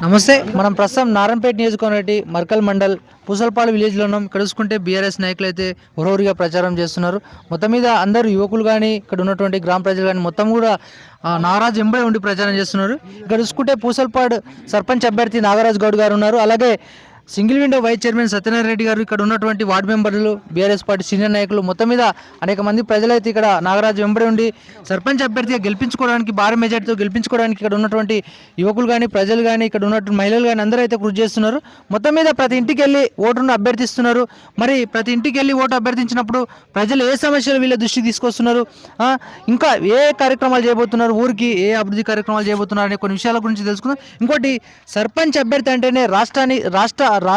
నమస్తే మనం ప్రస్తుతం నారాయణపేట నియోజకవర్గం మర్కల్ మండల్ పూసల్పాలు విలేజ్లో ఉన్నాం. ఇక్కడ చూసుకుంటే బీఆర్ఎస్ నాయకులు అయితే హురహురిగా ప్రచారం చేస్తున్నారు. మొత్తం మీద అందరూ యువకులు కానీ ఇక్కడ ఉన్నటువంటి గ్రామ ప్రజలు కానీ మొత్తం కూడా ఆ, ఎంబై ఉండి ప్రచారం చేస్తున్నారు. ఇక్కడ చూసుకుంటే పూసల్పాడు సర్పంచ్ అభ్యర్థి నాగరాజ్ గౌడ్ గారు ఉన్నారు. అలాగే single window vice chairman Satyanarayana Reddy గారు ఇక్కడ ఉన్నటువంటి వార్డు మెంబర్లు బీఆర్ఎస్ పార్టీ సీనియర్ నాయకులు మొత్తం మీద అనేక మంది ప్రజలైతే ఇక్కడ నాగరాజు వెంబడి ఉండి సర్పంచ్ అభ్యర్థిగా గెలిపించుకోవడానికి భారీ మెజార్టీతో గెలిపించుకోవడానికి ఇక్కడ ఉన్నటువంటి యువకులు కానీ ప్రజలు కానీ ఇక్కడ ఉన్నటువంటి మహిళలు కానీ అందరూ అయితే కృషి చేస్తున్నారు. మొత్తం మీద ప్రతి ఇంటికి వెళ్ళి ఓటును అభ్యర్థిస్తున్నారు. మరి ప్రతి ఇంటికి వెళ్ళి ఓటు అభ్యర్థించినప్పుడు ప్రజలు ఏ సమస్యలు వీళ్ళ దృష్టికి తీసుకొస్తున్నారు? ఇంకా ఏ కార్యక్రమాలు చేయబోతున్నారు? ఊరికి ఏ అభివృద్ధి కార్యక్రమాలు చేయబోతున్నారు అనే కొన్ని విషయాల గురించి తెలుసుకుందాం. ఇంకోటి సర్పంచ్ అభ్యర్థి అంటేనే రాష్ట్రాన్ని రాష్ట్ర రా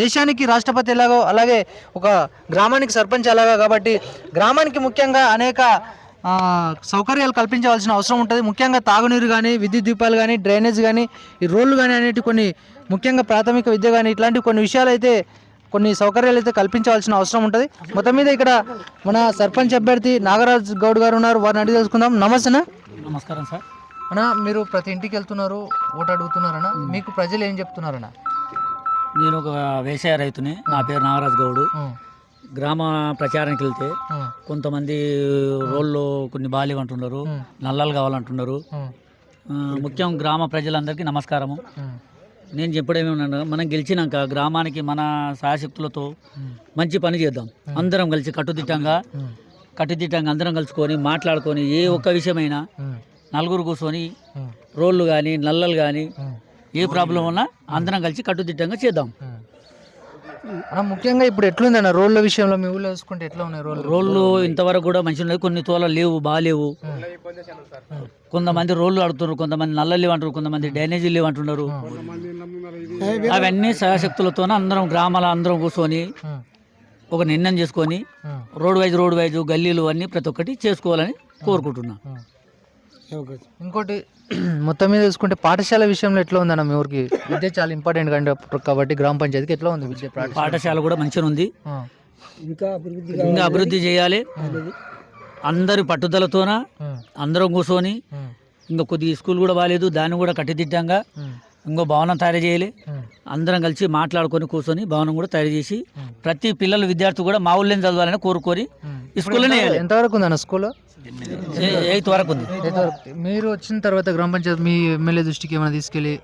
దేశానికి రాష్ట్రపతి ఎలాగో అలాగే ఒక గ్రామానికి సర్పంచ్ ఎలాగో కాబట్టి గ్రామానికి ముఖ్యంగా అనేక సౌకర్యాలు కల్పించవలసిన అవసరం ఉంటుంది. ముఖ్యంగా తాగునీరు కానీ విద్యుత్ దీపాలు కానీ డ్రైనేజ్ కానీ ఈ రోడ్లు కానీ అనేటి కొన్ని ముఖ్యంగా ప్రాథమిక విద్య కానీ ఇట్లాంటి కొన్ని విషయాలు అయితే కొన్ని సౌకర్యాలు అయితే కల్పించవలసిన అవసరం ఉంటుంది. మొత్తం మీద ఇక్కడ మన సర్పంచ్ అభ్యర్థి నాగరాజ్ గౌడ్ గారు ఉన్నారు. వారిని అడిగి తెలుసుకుందాం. నమస్తేనా? నమస్కారం సార్. అన్నా మీరు ప్రతి ఇంటికి వెళ్తున్నారు ఓటు అడుగుతున్నారన్నా మీకు ప్రజలు ఏం చెప్తున్నారన్నా? నేను ఒక వ్యవసాయ రైతుని నా పేరు నాగరాజ్ గౌడు. గ్రామ ప్రచారానికి వెళ్తే కొంతమంది రోళ్ళు కొన్ని బాగాలేవు అంటున్నారు నల్లాలు కావాలంటున్నారు ముఖ్యం గ్రామ ప్రజలందరికీ నమస్కారము. నేను చెప్పడమేమన్నా మనం గెలిచినాక గ్రామానికి మన సాయశక్తులతో ఉం, మంచి పని చేద్దాం. అందరం కలిసి కట్టుదిట్టంగా కట్టుదిట్టంగా అందరం కలుసుకొని మాట్లాడుకొని ఏ ఒక్క విషయమైనా నలుగురు కూర్చొని రోళ్ళు కానీ నల్లలు కానీ ఏ ప్రాబ్లం ఉన్నా అందరం కలిసి కట్టుదిట్టంగా చేద్దాం. అన్న ముఖ్యంగా ఇప్పుడు ఎట్లుందన్న రోడ్ల విషయంలో మీ ఊళ్ళో చూసుకుంటే ఎట్లా ఉన్నాయి రోడ్లు? రోళ్ళు ఇంతవరకు కూడా మంచిగా ఉన్నాయి. కొన్ని తోల లేవు బాగాలేవు కొంతమంది రోళ్ళు ఆడుతున్నారు కొంతమంది నల్ల లేవు అంటారు కొంతమంది డ్రైనేజీ లేవు అంటున్నారు. అవన్నీ సహశక్తులతో అందరం గ్రామాల అందరం కూర్చొని ఒక నిర్ణయం చేసుకొని రోడ్ వైజ్ రోడ్ వైజ్ గల్లీలు అన్నీ ప్రతి ఒక్కటి చేసుకోవాలని కోరుకుంటున్నా. ఉం. ఇంకోటి మొత్తం మీద చూసుకుంటే పాఠశాల విషయంలో ఎట్లా ఉందన్న మీ ఊరికి? విద్య చాలా ఇంపార్టెంట్ కంటే కాబట్టి గ్రామ పంచాయతీకి ఎట్లా ఉంది విద్య పాఠశాల కూడా మంచిగా ఉంది. ఇంకా అభివృద్ధి చేయాలి. అందరి పట్టుదలతోన అందరం కూర్చొని ఇంకా కొద్దిగా స్కూల్ కూడా బాగాలేదు దాన్ని కూడా కట్టుదిట్టంగా ఉం, ఇంకో భవనం తయారు చేయాలి. అందరం కలిసి మాట్లాడుకొని కూర్చొని భవనం కూడా తయారు చేసి. ప్రతి పిల్లలు విద్యార్థి కూడా మా ఊళ్ళో చదవాలని కోరుకొని స్కూల్లోనే. ఎంతవరకు ఉందన్న స్కూల్? ఎయిత్ వరకు ఉంది. మీరు వచ్చిన తర్వాత గ్రామ పంచాయతీ మీ ఎమ్మెల్యే దృష్టికి ఏమైనా తీసుకెళ్ళి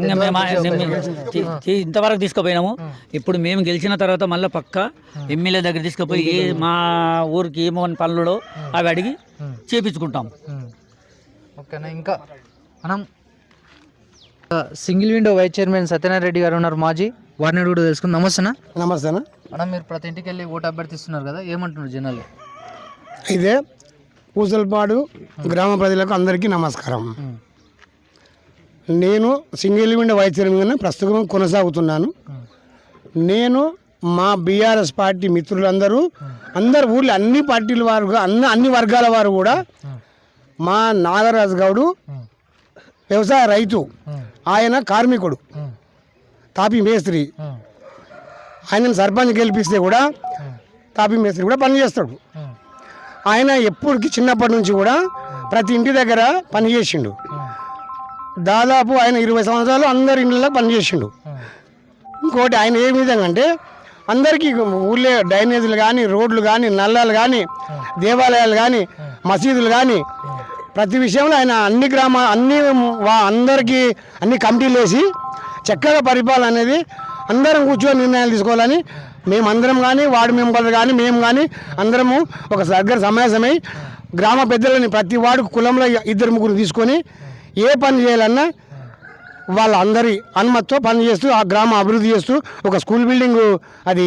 ఇంకా మేము ఇంతవరకు తీసుకుపోయినాము. ఇప్పుడు మేము గెలిచిన తర్వాత మళ్ళీ పక్క ఎమ్మెల్యే దగ్గర తీసుకుపోయి ఏ మా ఊరికి ఏమో పనులలో అవి అడిగి. చేపించుకుంటాం. ఓకేనా? ఇంకా మనం single window vice chairman Satyanarayana Reddy గారు ఉన్నారు మాజీ. వారిని కూడా తెలుసుకుందాం నమస్తేనా నమస్తేనా అన్న మీరు ప్రతి ఇంటికి వెళ్ళి ఓటు అభ్యర్థిస్తున్నారు కదా ఏమంటున్నారు జనాలు ఇదే పూసలపాడు గ్రామ ప్రజలకు అందరికీ నమస్కారం. నేను సింగిల్ విండో వైస్ చైర్మన్ ప్రస్తుతం కొనసాగుతున్నాను. నేను మా బీఆర్ఎస్ పార్టీ మిత్రులందరూ అందరు ఊర్లో అన్ని పార్టీల వారు అన్ని అన్ని వర్గాల వారు కూడా. మా నాగరాజు గౌడు. వ్యవసాయ రైతు. ఆయన కార్మికుడు. తాపీ మేస్త్రి ఉం. ఆయనను సర్పంచ్ గెలిపిస్తే కూడా. తాపీ మేస్త్రి కూడా పనిచేస్తాడు ఉం. ఆయన ఎప్పటికి చిన్నప్పటి నుంచి కూడా ప్రతి ఇంటి దగ్గర పనిచేసిండు ఉం. దాదాపు ఆయన ఇరవై సంవత్సరాలు అందరి ఇళ్ళలో పనిచేసిండు. ఇంకోటి ఆయన ఏ విధంగా అంటే అందరికీ ఊళ్ళో డ్రైనేజీలు కానీ రోడ్లు కానీ నల్లాలు కానీ దేవాలయాలు కానీ మసీదులు కానీ ప్రతి విషయంలో ఆయన అన్ని గ్రామ అన్ని వా- అందరికీ అన్ని కమిటీలు వేసి చక్కగా పరిపాలన అనేది అందరం కూర్చొని నిర్ణయాలు తీసుకోవాలని మేమందరం కానీ వార్డు మెంబర్లు కానీ మేము కానీ అందరము ఒక దగ్గర సమావేశమై గ్రామ పెద్దలని ప్రతి వార్డు కులంలో ఇద్దరు ముగ్గురు తీసుకొని ఏ పని చేయాలన్నా వాళ్ళందరి అనుమతితో పనిచేస్తూ ఆ గ్రామ అభివృద్ధి చేస్తూ ఒక స్కూల్ బిల్డింగ్ అది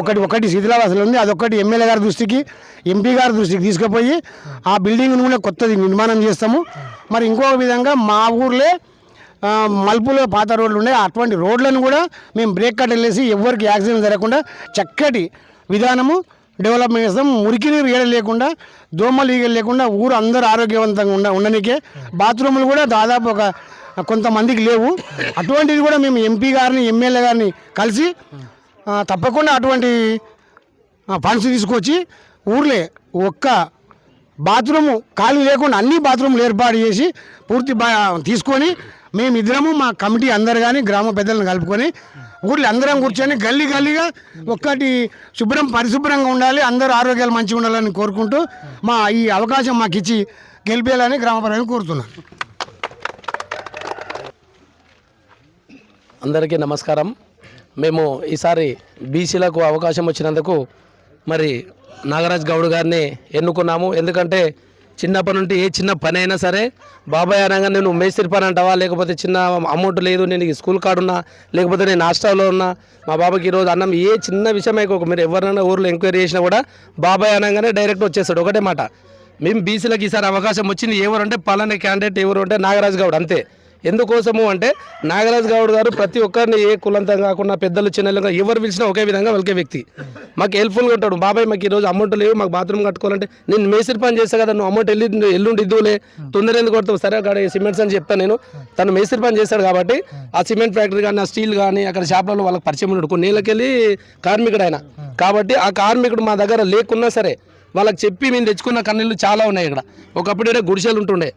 ఒకటి ఒకటి శిథిలావాసలు ఉంది. అదొకటి ఎమ్మెల్యే గారి దృష్టికి ఎంపీ గారి దృష్టికి తీసుకుపోయి ఆ బిల్డింగ్ను కూడా కొత్తది నిర్మాణం చేస్తాము. మరి ఇంకో విధంగా మా ఊర్లే మలుపులో పాత రోడ్లు ఉన్నాయి. అటువంటి రోడ్లను కూడా మేము బ్రేక్ కట్టలేసి ఎవరికి యాక్సిడెంట్ జరగకుండా చక్కటి విధానము డెవలప్మెంట్ చేస్తాం మురికి నీరు ఏడ లేకుండా దోమలు ఈగలు లేకుండా ఊరు అందరూ ఆరోగ్యవంతంగా ఉండ ఉండనికే బాత్రూములు కూడా దాదాపు ఒక కొంతమందికి లేవు. అటువంటిది కూడా మేము ఎంపీ గారిని ఎమ్మెల్యే గారిని కలిసి తప్పకుండా అటువంటి ఫండ్స్ తీసుకొచ్చి ఊర్లే ఒక్క బాత్రూము ఖాళీ లేకుండా అన్ని బాత్రూములు ఏర్పాటు చేసి పూర్తి బా మేము మేమిద్దరము మా కమిటీ అందరు కానీ గ్రామ పెద్దలను కలుపుకొని ఊర్లో అందరం కూర్చొని గల్లీ గల్లీగా ఒక్కటి శుభ్రం పరిశుభ్రంగా ఉండాలి అందరూ ఆరోగ్యాలు మంచిగా ఉండాలని కోరుకుంటూ మా ఈ అవకాశం మాకు ఇచ్చి గెలిపేయాలని గ్రామ ప్రజలు కోరుతున్నాను అందరికీ నమస్కారం. మేము ఈసారి బీసీలకు అవకాశం వచ్చినందుకు మరి నాగరాజ్ గౌడ్ గారిని ఎన్నుకున్నాము. ఎందుకంటే చిన్నప్పటి నుండి ఏ చిన్న పని అయినా సరే బాబాయ్ అనగా నేను మేస్త్రి పని అంటావా? లేకపోతే చిన్న అమౌంట్ లేదు నేను స్కూల్ కార్డు ఉన్నా లేకపోతే నేను హాస్టల్లో ఉన్నా మా బాబాకి ఈరోజు అన్నం. ఏ చిన్న విషయం అయిపోక మీరు ఎవరైనా ఊర్లో ఎంక్వైరీ చేసినా కూడా బాబాయ్ అనగానే డైరెక్ట్ వచ్చేస్తాడు. ఒకటే మాట. మేము బీసీలకు ఈసారి అవకాశం వచ్చింది ఎవరు అంటే పలానా క్యాండిడేట్ ఎవరు అంటే నాగరాజ్ గౌడ్ అంతే. ఎందుకోసము అంటే నాగరాజ్ గౌడ్ గారు ప్రతి ఒక్కరిని ఏ కులంతం కాకుండా పెద్దలు చిన్నలు ఎవరు పిలిచినా ఒకే విధంగా ఒకే వ్యక్తి. మాకు హెల్ప్ఫుల్గా ఉంటాడు. బాబాయ్ మాకు ఈరోజు అమౌంట్ లేవు మాకు బాత్రూమ్ కట్టుకోవాలంటే నేను మేస్త్రి పని చేస్తా కదా నువ్వు అమౌంట్ వెళ్ళి ఎల్లుండి ఇద్దులే తొందర ఎందుకు కొడతావు? సరే అక్కడ సిమెంట్స్ అని చెప్తాను నేను. తను మేస్త్రి పని చేస్తాడు కాబట్టి ఆ సిమెంట్ ఫ్యాక్టరీ కానీ ఆ స్టీల్ కానీ అక్కడ షాప్లలో వాళ్ళకి పరిచయం ఉన్నాడు కొన్ని నీళ్ళకెళ్ళి కార్మికుడు ఆయన. కాబట్టి ఆ కార్మికుడు మా దగ్గర లేకున్నా సరే వాళ్ళకి చెప్పి మేము తెచ్చుకున్న కన్నీళ్ళు చాలా ఉన్నాయి ఇక్కడ. ఒకప్పుడు గుడిసెలు ఉంటుండే.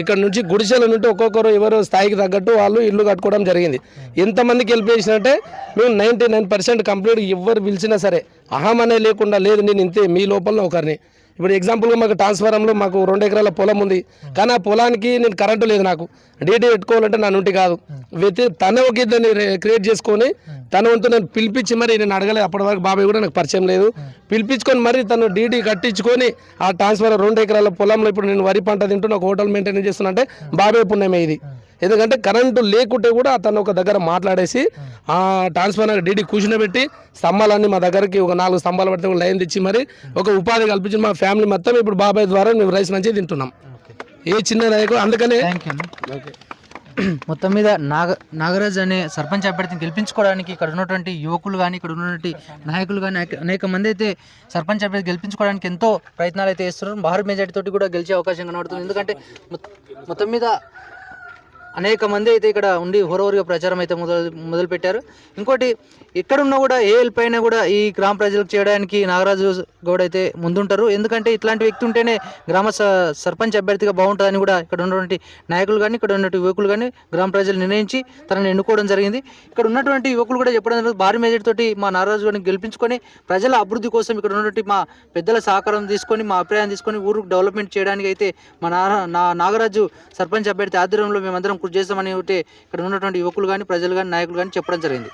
ఇక్కడ నుంచి గుడిసెల నుండి ఒక్కొక్కరు ఎవరు స్థాయికి తగ్గట్టు వాళ్ళు ఇల్లు కట్టుకోవడం జరిగింది. ఎంతమందికి హెల్ప్ చేసినట్టే మేము నైంటీ నైన్ పర్సెంట్ కంప్లీట్ ఎవరు పిలిచినా సరే అహం అనే లేకుండా లేదు నేను ఇంతే మీ లోపల ఒకరిని. ఇప్పుడు ఎగ్జాంపుల్గా మాకు ట్రాన్స్ఫారంలో మాకు రెండు ఎకరాల పొలం ఉంది. కానీ ఆ పొలానికి నేను కరెంటు లేదు నాకు. డీటీ పెట్టుకోవాలంటే నా నుండి కాదు. వ్యక్తి తన ఒక ఇద్దరిని క్రియేట్ చేసుకొని తన వంతు నేను పిలిపించి మరి నేను అడగలేదు అప్పటి వరకు బాబాయ్ కూడా నాకు పరిచయం లేదు. పిలిపించుకొని మరి తను డీటీ కట్టించుకొని ఆ ట్రాన్స్ఫర్ రెండు ఎకరాల పొలంలో ఇప్పుడు నేను వరి పంట తింటూ నాకు హోటల్ మెయింటైన్ చేస్తున్నా అంటే బాబాయ్ పుణ్యమే ఇది. ఎందుకంటే కరెంటు లేకుంటే కూడా అతను ఒక దగ్గర మాట్లాడేసి ఆ ట్రాన్స్ఫార్మర్ డీడీ కూర్చునబెట్టి స్తంభాలన్నీ మా దగ్గరికి ఒక నాలుగు స్తంభాలు పడితే ఒక లైన్ తెచ్చి మరి ఒక ఉపాధి కల్పించి మా ఫ్యామిలీ మొత్తం ఇప్పుడు బాబాయ్ ద్వారా మేము రైస్ మంచిగా తింటున్నాం. ఏ చిన్న నాయకు అందుకనే మొత్తం మీద నాగ నాగరాజ్ అనే సర్పంచ్ అభ్యర్థిని గెలిపించుకోవడానికి ఇక్కడ ఉన్నటువంటి యువకులు కానీ ఇక్కడ ఉన్నటువంటి నాయకులు కానీ అనేక- మంది అయితే సర్పంచ్ అభ్యర్థి గెలిపించుకోవడానికి ఎంతో ప్రయత్నాలు అయితే చేస్తున్నారు. భారీ మెజార్టీ తోటి కూడా గెలిచే అవకాశం కనబడుతుంది. ఎందుకంటే మొత్- మొత్తం మీద అనేక మంది అయితే ఇక్కడ ఉండి హోరవరిగా ప్రచారం అయితే మొదలు మొదలుపెట్టారు. ఇంకోటి ఎక్కడున్నా కూడా ఏ హెల్ప్ అయినా కూడా ఈ గ్రామ ప్రజలకు చేయడానికి నాగరాజు గౌడ్ అయితే ముందుంటారు. ఎందుకంటే ఇట్లాంటి వ్యక్తి ఉంటేనే గ్రామ స- సర్పంచ్ అభ్యర్థిగా బాగుంటుందని కూడా ఇక్కడ ఉన్నటువంటి నాయకులు కానీ ఇక్కడ ఉన్నటువంటి యువకులు కానీ గ్రామ ప్రజలు నిర్ణయించి తనని ఎన్నుకోవడం జరిగింది. ఇక్కడ ఉన్నటువంటి యువకులు కూడా చెప్పడం జరిగింది భారీ మెజార్టీ తోటి మా నాగరాజు గారిని గెలిపించుకొని ప్రజల అభివృద్ధి కోసం ఇక్కడ ఉన్నటువంటి మా పెద్దల సహకారం తీసుకొని మా అభిప్రాయం తీసుకొని ఊరు డెవలప్మెంట్ చేయడానికి అయితే మా నా నాగరాజు సర్పంచ్ అభ్యర్థి ఆధ్వర్యంలో మేమందరం కృషి చేస్తామని ఒకటి ఇక్కడ ఉన్నటువంటి యువకులు కానీ ప్రజలు కానీ నాయకులు కానీ చెప్పడం జరిగింది.